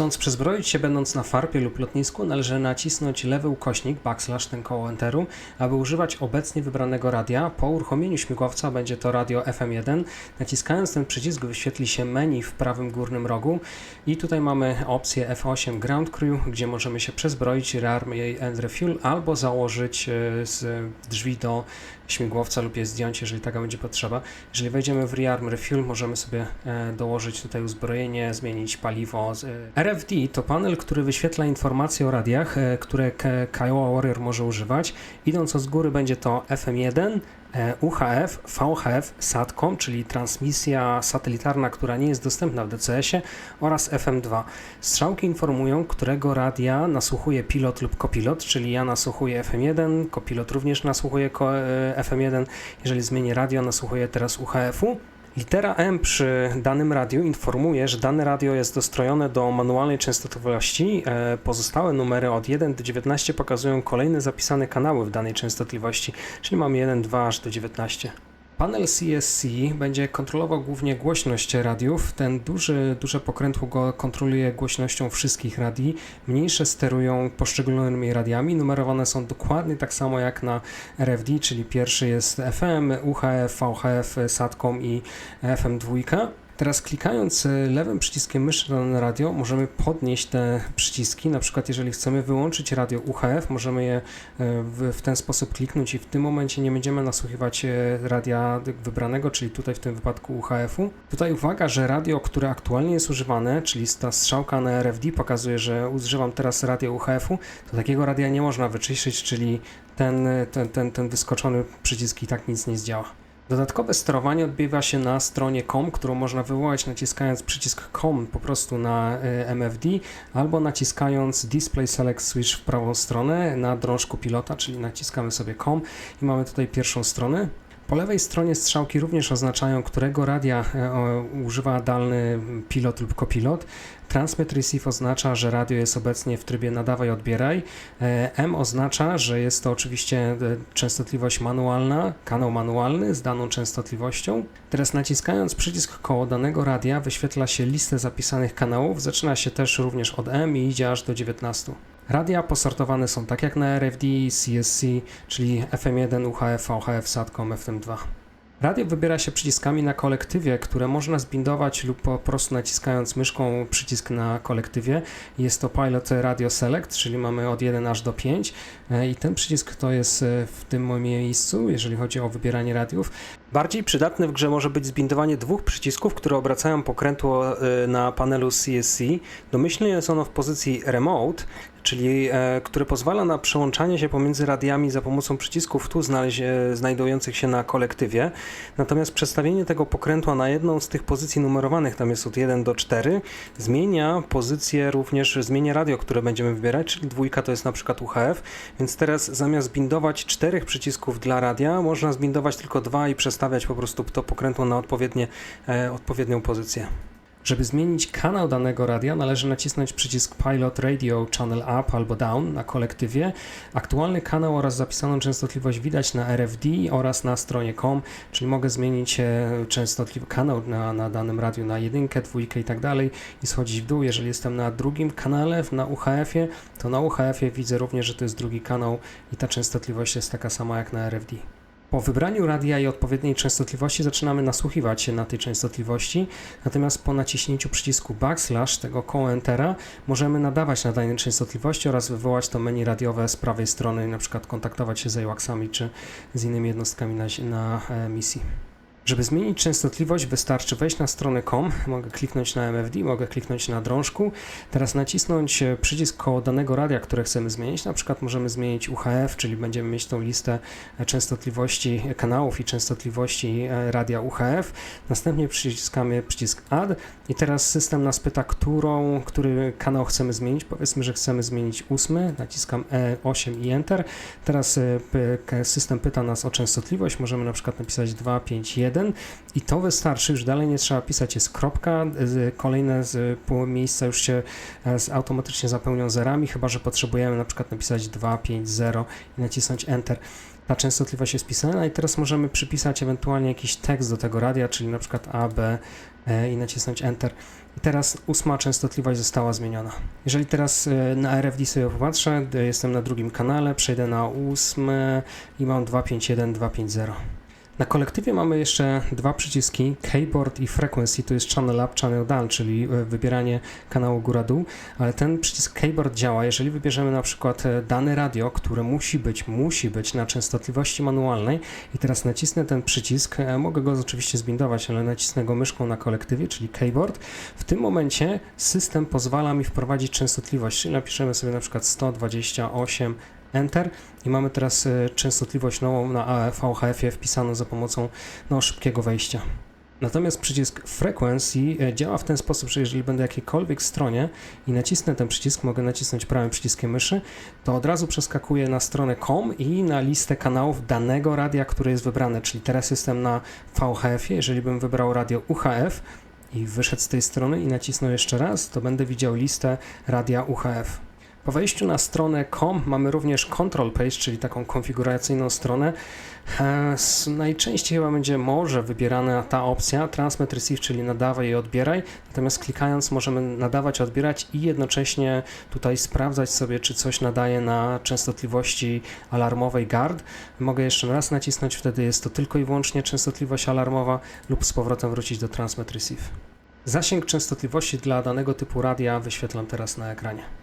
Chcąc przezbroić się będąc na farpie lub lotnisku, należy nacisnąć lewy ukośnik backslash ten koło enteru, aby używać obecnie wybranego radia. Po uruchomieniu śmigłowca będzie to radio FM1. Naciskając ten przycisk wyświetli się menu w prawym górnym rogu i tutaj mamy opcję F8 Ground Crew, gdzie możemy się przezbroić, rearm and refuel albo założyć e, z drzwi do śmigłowca lub je zdjąć, jeżeli taka będzie potrzeba. Jeżeli wejdziemy w rearm refuel, możemy sobie e, dołożyć tutaj uzbrojenie, zmienić paliwo. RFD to panel, który wyświetla informacje o radiach, e, które Kiowa Warrior może używać. Idąc od góry będzie to FM1, e, UHF, VHF, SATCOM, czyli transmisja satelitarna, która nie jest dostępna w DCS-ie oraz FM2. Strzałki informują, którego radia nasłuchuje pilot lub kopilot, czyli ja nasłuchuję FM1, kopilot również nasłuchuje e, FM1. Jeżeli zmienię radio, nasłuchuję teraz UHF-u. Litera M przy danym radiu informuje, że dane radio jest dostrojone do manualnej częstotliwości. E, Pozostałe numery od 1 do 19 pokazują kolejne zapisane kanały w danej częstotliwości, czyli mamy 1, 2 aż do 19. Panel CSC będzie kontrolował głównie głośność radiów. Ten duży, duże pokrętło go kontroluje głośnością wszystkich radii. Mniejsze sterują poszczególnymi radiami. Numerowane są dokładnie tak samo jak na RFD, czyli pierwszy jest FM, UHF, VHF, SATCOM i FM2. Teraz klikając e, lewym przyciskiem myszy na radio możemy podnieść te przyciski. Na przykład jeżeli chcemy wyłączyć radio UHF, możemy je e, w, ten sposób kliknąć i w tym momencie nie będziemy nasłuchiwać e, radia wybranego, czyli tutaj w tym wypadku UHF-u. Tutaj uwaga, że radio, które aktualnie jest używane, czyli ta strzałka na RFD pokazuje, że używam teraz radia UHF-u, to takiego radia nie można wyczyścić, czyli ten, ten, ten, ten wyskoczony przycisk i tak nic nie zdziała. Dodatkowe sterowanie odbywa się na stronie COM, którą można wywołać naciskając przycisk COM po prostu na y, MFD albo naciskając Display Select Switch w prawą stronę na drążku pilota, czyli naciskamy sobie COM i mamy tutaj pierwszą stronę. Po lewej stronie strzałki również oznaczają, którego radia e, używa dany pilot lub kopilot. Transmit Receive oznacza, że radio jest obecnie w trybie nadawaj, odbieraj. E, M oznacza, że jest to oczywiście e, częstotliwość manualna, kanał manualny z daną częstotliwością. Teraz naciskając przycisk koło danego radia wyświetla się listę zapisanych kanałów. Zaczyna się też również od M i idzie aż do 19. Radia posortowane są tak jak na RFD, CSC, czyli FM1, UHF, VHF, SATCOM, FM2. Radio wybiera się przyciskami na kolektywie, które można zbindować lub po prostu naciskając myszką przycisk na kolektywie. Jest to Pilot Radio Select, czyli mamy od 1 aż do 5 e, i ten przycisk to jest e, w tym moim miejscu, jeżeli chodzi o wybieranie radiów. Bardziej przydatne w grze może być zbindowanie dwóch przycisków, które obracają pokrętło e, na panelu CSC. Domyślnie jest ono w pozycji Remote, czyli e, które pozwala na przełączanie się pomiędzy radiami za pomocą przycisków tu e, znajdujących się na kolektywie. Natomiast przestawienie tego pokrętła na jedną z tych pozycji numerowanych, tam jest od 1 do 4, zmienia pozycję również, zmienia radio, które będziemy wybierać, czyli dwójka to jest na przykład UHF, więc teraz zamiast zbindować czterech przycisków dla radia, można zbindować tylko dwa i przestawiać po prostu to pokrętło na odpowiednie, e, odpowiednią pozycję. Żeby zmienić kanał danego radia, należy nacisnąć przycisk Pilot Radio Channel Up albo Down na kolektywie. Aktualny kanał oraz zapisaną częstotliwość widać na RFD oraz na stronie COM, czyli mogę zmienić e, częstotliwy kanał na, na danym radiu na jedynkę, dwójkę i tak dalej i schodzić w dół. Jeżeli jestem na drugim kanale, na UHF-ie, to na UHF-ie widzę również, że to jest drugi kanał i ta częstotliwość jest taka sama jak na RFD. Po wybraniu radia i odpowiedniej częstotliwości zaczynamy nasłuchiwać się na tej częstotliwości, natomiast po naciśnięciu przycisku backslash tego koło Entera możemy nadawać na danej częstotliwości oraz wywołać to menu radiowe z prawej strony, na przykład kontaktować się z AWACS-ami czy z innymi jednostkami na, na e, misji. Żeby zmienić częstotliwość wystarczy wejść na stronę COM, mogę kliknąć na MFD, mogę kliknąć na drążku, teraz nacisnąć e, przycisk koło danego radia, które chcemy zmienić, na przykład możemy zmienić UHF, czyli będziemy mieć tą listę e, częstotliwości kanałów i częstotliwości e, radia UHF, następnie przyciskamy przycisk Add. I teraz system nas pyta, którą, który kanał chcemy zmienić, powiedzmy, że chcemy zmienić ósmy, naciskam E8 i Enter, teraz system pyta nas o częstotliwość, możemy na przykład napisać 2, 5, 1, FM1 i to wystarczy, już dalej nie trzeba pisać, jest kropka, kolejne z miejsca już się e, automatycznie zapełnią zerami, chyba że potrzebujemy na przykład napisać 250 i nacisnąć Enter. Ta częstotliwość jest pisana i teraz możemy przypisać ewentualnie jakiś tekst do tego radia, czyli na przykład A, B e, i nacisnąć Enter. I teraz ósma częstotliwość została zmieniona. Jeżeli teraz e, na RFD sobie popatrzę, jestem na drugim kanale, przejdę na ósmy i mam 251, 250. Na kolektywie mamy jeszcze dwa przyciski Keyboard i Frequency, to jest Channel Up, Channel Down, czyli e, wybieranie kanału góra-dół, ale ten przycisk Keyboard działa, jeżeli wybierzemy na przykład e, dane radio, które musi być, musi być na częstotliwości manualnej i teraz nacisnę ten przycisk, e, mogę go oczywiście zbindować, ale nacisnę go myszką na kolektywie, czyli Keyboard, w tym momencie system pozwala mi wprowadzić częstotliwość, czyli napiszemy sobie na przykład 128 Enter i mamy teraz e, częstotliwość nową na VHF-ie wpisaną za pomocą no, szybkiego wejścia. Natomiast przycisk Frequency e, działa w ten sposób, że jeżeli będę jakiejkolwiek stronie i nacisnę ten przycisk, mogę nacisnąć prawym przyciskiem myszy, to od razu przeskakuję na stronę COM i na listę kanałów danego radia, które jest wybrane. Czyli teraz jestem na VHF-ie, jeżeli bym wybrał radio UHF i wyszedł z tej strony i nacisnął jeszcze raz, to będę widział listę radia UHF. Po wejściu na stronę COM mamy również control page, czyli taką konfiguracyjną stronę. E, Najczęściej chyba będzie może wybierana ta opcja transmit receive, czyli nadawaj i odbieraj. Natomiast klikając możemy nadawać, odbierać i jednocześnie tutaj sprawdzać sobie, czy coś nadaje na częstotliwości alarmowej guard. Mogę jeszcze raz nacisnąć, wtedy jest to tylko i wyłącznie częstotliwość alarmowa lub z powrotem wrócić do transmit receive. Zasięg częstotliwości dla danego typu radia wyświetlam teraz na ekranie.